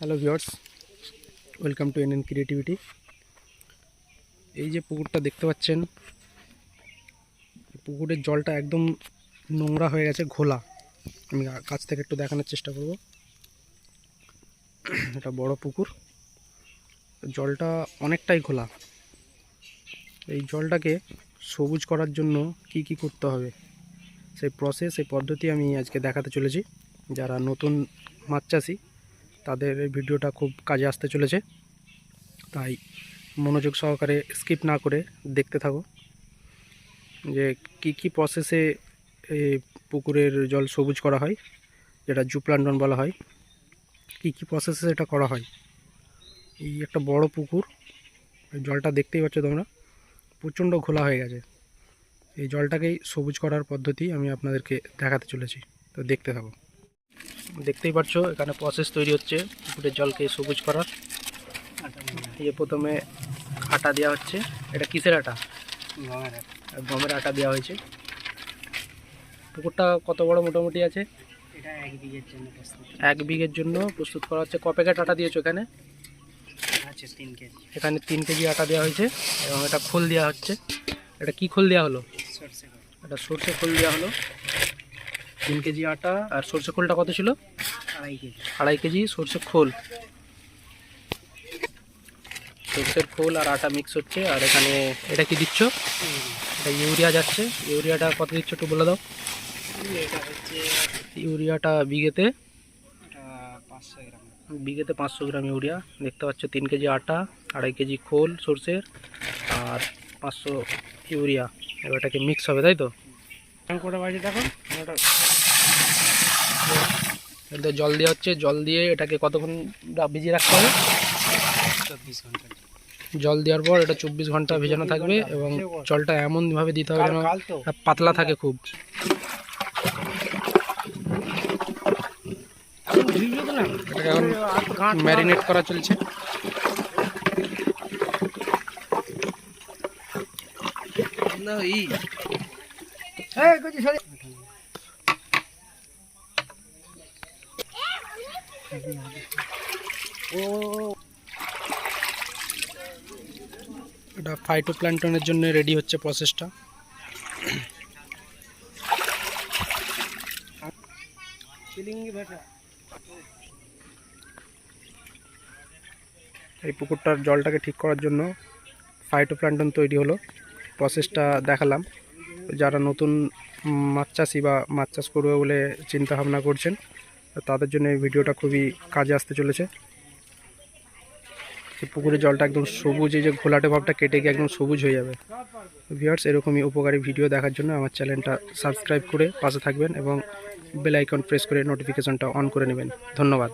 Hello viewers welcome to NN creativity এই যে পুকুরটা দেখতে পাচ্ছেন, পুকুরের জলটা একদম নোংরা হয়ে গেছে, ঘোলা। আমি কাছ থেকে একটু দেখানোর চেষ্টা করব। এটা বড় পুকুর। জলটা অনেকটাই ঘোলা। এই জলটাকে সবুজ করার জন্য কি কি করতে হবে? সেই প্রসেস সেই পদ্ধতি আমি আজকে দেখাতে চলেছি। যারা নতুন মাছ চাষি তাদের এই ভিডিওটা খুব কাজে আসতে চলেছে। তাই মনোযোগ সহকারে স্কিপ না করে দেখতে থাকো। যে কি কি প্রসেসে এই পুকুরের জল সবুজ করা হয়, যেটা জুপ্লান্ডন বলা হয়। কি কি প্রসেসে এটা করা হয়? এই একটা বড় পুকুর জলটা দেখতেই পাচ্ছ তোমরা, প্রচণ্ড ঘোলা হয়ে গেছে। এই জলটাকেই সবুজ করার পদ্ধতি আমি আপনাদেরকে দেখাতে চলেছি। তো দেখতে থাকো। দেখতেই পাচ্ছ এখানে প্রসেস তৈরি হচ্ছে পুকুরের জলকে সবুজ করার। এই প্রথমে আটা দেওয়া হচ্ছে। এটা কিসের আটা? গমের আটা। দেওয়া হয়েছে। পুকুরটা কত বড় মোটামুটি আছে? এক বিঘের জন্য প্রস্তুত। করা হচ্ছে। ক প্যাকেট আটা দিয়েছ এখানে? এখানে তিন কেজি আটা দেওয়া হয়েছে এবং এটা খোল দেওয়া হচ্ছে। এটা কি খোল দেওয়া হলো? এটা সর্ষে খোল দেওয়া হলো। তিন কেজি আটা আর সর্ষে খোলটা কত ছিল? আড়াই কেজি। আড়াই কেজি সর্ষে খোল। সর্ষের খোল আর আটা মিক্স হচ্ছে আর এখানে এটা কি দিচ্ছ? এটা ইউরিয়া যাচ্ছে। ইউরিয়াটা কত দিচ্ছ একটু বলে দাও। এটা হচ্ছে ইউরিয়াটা বিঘেতে? পাঁচশো গ্রাম। বিঘেতে পাঁচশো গ্রাম ইউরিয়া। দেখতে পাচ্ছ তিন কেজি আটা আড়াই কেজি খোল সর্ষের আর পাঁচশো ইউরিয়া। এবার এটাকে মিক্স হবে তাই তো? কোটা বাড়ি দেখো এতে জল দেওয়া হচ্ছে জল দিয়ে এটাকে কতক্ষণ ভিজিয়ে রাখতে হবে? চব্বিশ ঘণ্টা। জল দেওয়ার পর এটা চব্বিশ ঘণ্টা ভেজানো থাকবে এবং জলটা এমনভাবে দিতে হবে যেন পাতলা থাকে খুব। এটাকে এখন ম্যারিনেট করা চলছে। এটা ফাইটোপ্ল্যান্টনের জন্য রেডি হচ্ছে প্রসেসটা এই পুকুরটার জলটাকে ঠিক করার জন্য ফাইটোপ্ল্যান্টন তৈরি হলো। প্রসেসটা দেখালাম। যারা নতুন মাছ চাষি বা মাছ চাষ করবে বলে চিন্তা ভাবনা করছেন তাদের জন্য এই ভিডিওটা খুবই কাজে আসতে চলেছে। যে পুকুরের জলটা একদম সবুজ, এই যে ঘোলাটে ভাবটা কেটে গিয়ে একদম সবুজ হয়ে যাবে। ভিউয়ার্স এরকমই উপকারী ভিডিও দেখার জন্য আমার চ্যানেলটা সাবস্ক্রাইব করে পাশে থাকবেন এবং বেল আইকন প্রেস করে নোটিফিকেশনটা অন করে নেবেন। ধন্যবাদ।